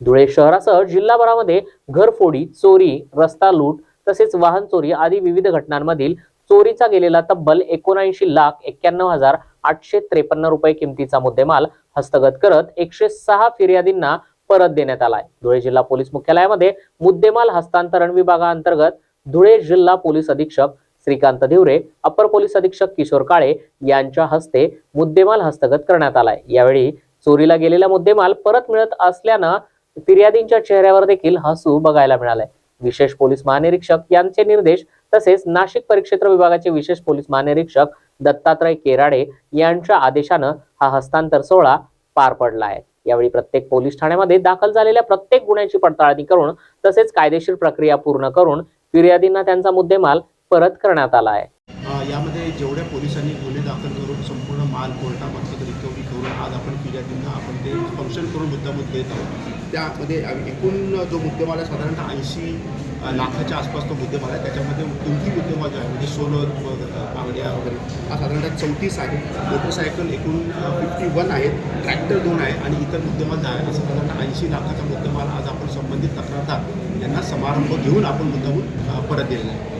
धुळे शहरासह जिल्हाभरामध्ये घरफोडी चोरी रस्ता लूट तसेच वाहन चोरी आदी विविध घटनांमधील चोरीचा गेलेला तब्बल एकोणऐंशी लाख एक्क्याण्णव हजार आठशे त्रेपन्न रुपये किमतीचा मुद्देमाल हस्तगत करत एकशे सहा फिर्यादींना परत देण्यात आलाय. धुळे जिल्हा पोलीस मुख्यालयामध्ये मुद्देमाल हस्तांतरण विभागाअंतर्गत धुळे जिल्हा पोलीस अधीक्षक श्रीकांत धिवरे अपर पोलीस अधीक्षक किशोर काळे यांच्या हस्ते मुद्देमाल हस्तगत करण्यात आलाय. यावेळी चोरीला गेलेला मुद्देमाल परत मिळत असल्यानं फिर्यादींच्या चेहऱ्यावर देखील हसू बघायला मिळालंय. विशेष पोलीस महानिरीक्षक यांचे निर्देश तसेच नाशिक परिक्षेत्र विभागाचे विशेष पोलीस महानिरीक्षक दत्तात्रय केराडे यांच्या आदेशानं हा हस्तांतर सोहळा पार पडला आहे. यावेळी प्रत्येक पोलीस ठाण्यामध्ये दाखल झालेल्या प्रत्येक गुन्ह्याची पडताळणी करून तसेच कायदेशीर प्रक्रिया पूर्ण करून फिर्यादींना त्यांचा मुद्देमाल परत करण्यात आला आहे. यामध्ये जेवढ्या पोलिसांनी गुन्हे दाखल करून संपूर्ण माल कोर्टामार्फत रिकव्हरी करून आज आपण फिर्यादींना आपण ते फंक्शन करून मुद्दामूद देत आहोत. त्यामध्ये एकूण जो मुद्देमाल आहे साधारणतः ऐंशी लाखाच्या आसपास तो मुद्देमाल आहे. त्याच्यामध्ये कोणती मुद्देमाल जो आहे म्हणजे सोनं बांगड्या वगैरे हा साधारणतः चौतीस आहे मोटरसायकल एकूण फिफ्टी वन आहेत. ट्रॅक्टर दोन आहे आणि इतर मुद्देमाल दहा आहे असं साधारणतः ऐंशी लाखाचा मुद्देमाल आज आपण संबंधित तक्रारदार यांना समारंभ घेऊन आपण मुद्दामून परत दिलेला आहे.